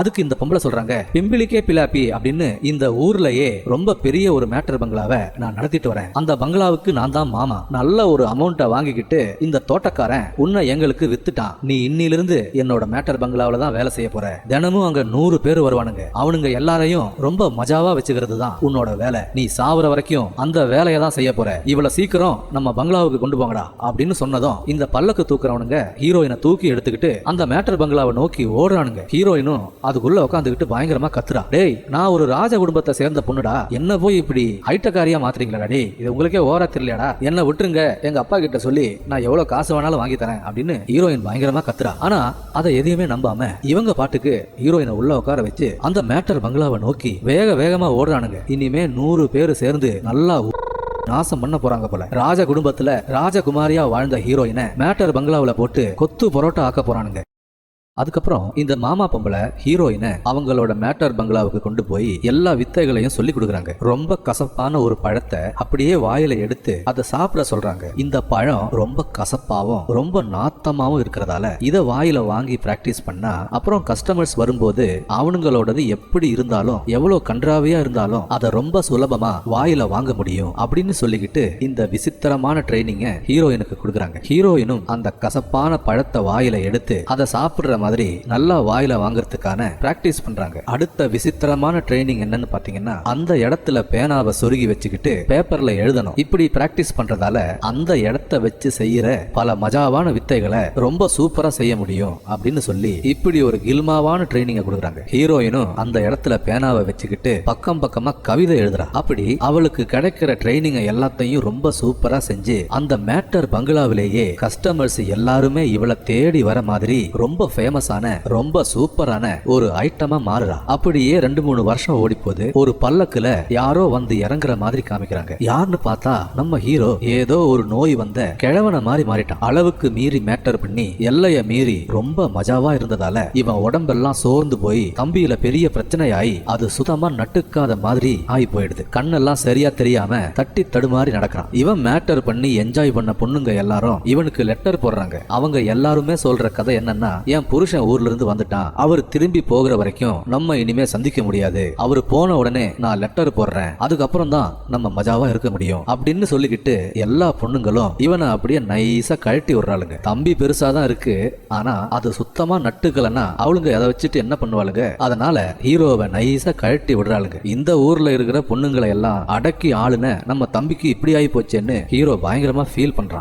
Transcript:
அதுக்கு இந்த பொம்பளை சொல்றாங்க பிம்பிளிக்கே பிலாப்பி அப்படின்னு இந்த ஊர்லயே ரொம்ப பெரிய ஒரு மேட்டர் பங்களாவை நான் நடத்திட்டு வரேன். அந்த பங்களாவுக்கு நான் தான் மாமா. நல்ல ஒரு அமௌண்ட்டை வாங்கிக்கிட்டு இந்த தோட்டக்காரன் உன்னை எங்களுக்கு வித்துட்டான். நீ இன்னிலிருந்து என்னோட மேட்டர் பங்களாவில தான் வேலை செய்ய போற. தினமும் அங்க நூறு பேர் வருவானுங்க. அவனுங்க எல்லாரையும் ரொம்ப மஜாவா வச்சுக்கிறது தான் உன்னோட வேலை. நீ சாவர வரைக்கும் அந்த வேலையை தான் செய்ய போற. இவ்வளவு சீக்கிரம் நம்ம பங்களாவுக்கு கொண்டு போங்கடா அப்படின்னு சொன்னதும் இந்த பல்லக்கு தூக்குறவனுங்க ஹீரோயினை தூக்கி எடுத்துக்கிட்டு அந்த மேட்டர் பங்களாவை நோக்கி ஓடுறானுங்க. ஹீரோயினும் அதுக்குள்ள உட்காந்துக்கிட்டு பயங்கரமா கத்துறா. டேய் நான் ஒரு ராஜ குடும்பத்தை சேர்ந்த பொண்ணுடா. என்ன போய் இப்படி ஹைட்டக்காரியா மாத்துறீங்களா டே இது உங்களுக்கே ஓரா தெரியலடா என்ன விட்டுருங்க. எங்க அப்பா கிட்ட சொல்லி நான் எவ்வளவு காசு வேணாலும் வாங்கி தரேன் அப்படின்னு ஹீரோயின் பயங்கரமா கத்துறா. ஆனா அதை எதையுமே நம்பாம இவங்க பாட்டுக்கு ஹீரோயினை உள்ள உட்கார வச்சு அந்த மேட்டர் பங்களாவை நோக்கி வேக வேகமா ஓடுறானுங்க. இனிமே நூறு பேர் சேர்ந்து நல்லா நாசம் பண்ண போறாங்க போல. ராஜ குடும்பத்துல ராஜகுமாரியா வாழ்ந்த ஹீரோயினை மேட்டர் பங்களாவில் போட்டு கொத்து பரோட்டா ஆக்க போறானுங்க. அதுக்கப்புறம் இந்த மாமா பொம்பளை ஹீரோயினை அவங்களோட மேட்டர் பங்களாவுக்கு கொண்டு போய் எல்லா வித்தைகளையும் சொல்லி கொடுக்குறாங்க. ரொம்ப கசப்பான ஒரு பழத்தை அப்படியே வாயில எடுத்து அதை சாப்பிட சொல்றாங்க. இந்த பழம் ரொம்ப கசப்பாவும் ரொம்ப நாத்தமாவும் இருக்கிறதால இதை வாயில வாங்கி பிராக்டிஸ் பண்ணா அப்புறம் கஸ்டமர்ஸ் வரும்போது அவனுங்களோடது எப்படி இருந்தாலும் எவ்வளவு கன்றாவியா இருந்தாலும் அதை ரொம்ப சுலபமா வாயில வாங்க முடியும் அப்படின்னு சொல்லிக்கிட்டு இந்த விசித்திரமான ட்ரைனிங்க ஹீரோயினுக்கு கொடுக்குறாங்க. ஹீரோயினும் அந்த கசப்பான பழத்தை வாயில எடுத்து அதை சாப்பிடுற மாதிரி நல்லா வாயில வாங்குறதுக்கான பிராக்டிஸ் பண்றாங்க. அடுத்த விசித்திரமான ட்ரைனிங் என்னன்னு பாத்தீங்கன்னா அந்த இடத்துல பேனாவை சொருகி வச்சுக்கிட்டு பேப்பர்ல எழுதணும். இப்படி பிராக்டிஸ் பண்றதால அந்த இடத்த வச்சு செய்யற பல மஜாவான வித்தைகளை ரொம்ப சூப்பரா செய்ய முடியும் அப்படின்னு சொல்லி இப்படி ஒரு கில்மாவான ட்ரைனிங்க கொடுக்குறாங்க. ஹீரோயினும் அந்த இடத்துல பேனாவை வச்சுக்கிட்டு பக்கம் பக்கமா கவிதை எழுதுறா. அப்படி அவளுக்கு கிடைக்கிற ட்ரைனிங்க எல்லாத்தையும் ரொம்ப சூப்பரா செஞ்சு அந்த மேட்டர் பங்களாவிலேயே கஸ்டமர்ஸ் எல்லாருமே இவளை தேடி வர மாதிரி ரொம்ப ஃபேமஸான ரொம்ப சூப்பரான ஒரு ஐட்டமா மாறுறா. அப்படியே ரெண்டு மூணு வருஷம் ஓடி போது ஒரு பல்லக்குல யாரோ வந்து இறங்குற மாதிரி காமிக்கிறாங்க. யாருன்னு பார்த்தா நம்ம ஹீரோ ஏதோ ஒரு நோய் வந்த கிழவன மாதிரி மாறிட்டான். அளவுக்கு மீறி மேட்டர் பண்ணி எல்லைய மீறி ரொம்ப மஜாவா இருந்ததால இவன் உடம்பெல்லாம் சோர்ந்து போய் தம்பியில பெரிய பிரச்சனையாயி அது சுத்தமா நட்டுக்காத மாதிரி ஆகி போயிடுது. கண்ணெல்லாம் சரியா தெரியாம தட்டி தடுமாறி நடக்கிறான். இவன் மேட்டர் பண்ணி என்ஜாய் பண்ண பொண்ணுங்க எல்லாரும் இவனுக்கு லெட்டர் போடுறாங்க. அவங்க எல்லாருமே சொல்ற கதை என்னன்னா என் புருஷன் ஊர்ல இருந்து வந்துட்டான். அவர் திரும்பி போகிற வரைக்கும் நம்ம இனிமே சந்திக்க முடியாது. அவர் போன உடனே நான் லெட்டர் போடுறேன். அதுக்கப்புறம் தான் நம்ம மஜாவா இருக்க முடியும். அப்படின்னு சொல்லிக்கிட்டு எல்லா பொண்ணுங்களும் இவனை அப்படியே நைஸா கழட்டி விடுறாளுங்க. தம்பி பெருசா தான் இருக்கு. ஆனா அது சுத்தமா நட்டுக்கலன்னா அவளுங்க அதை வச்சுட்டு என்ன பண்ணுவாளுங்க? அதனால ஹீரோவை நைஸா கழட்டி விடுறாளுங்க. இந்த ஊர்ல இருக்கிற பொண்ணுங்களை எல்லாம் அடக்கி ஆளுன நம்ம தம்பிக்கு இப்படி ஆகி போச்சேன்னு ஹீரோ பயங்கரமா ஃபீல் பண்றான்.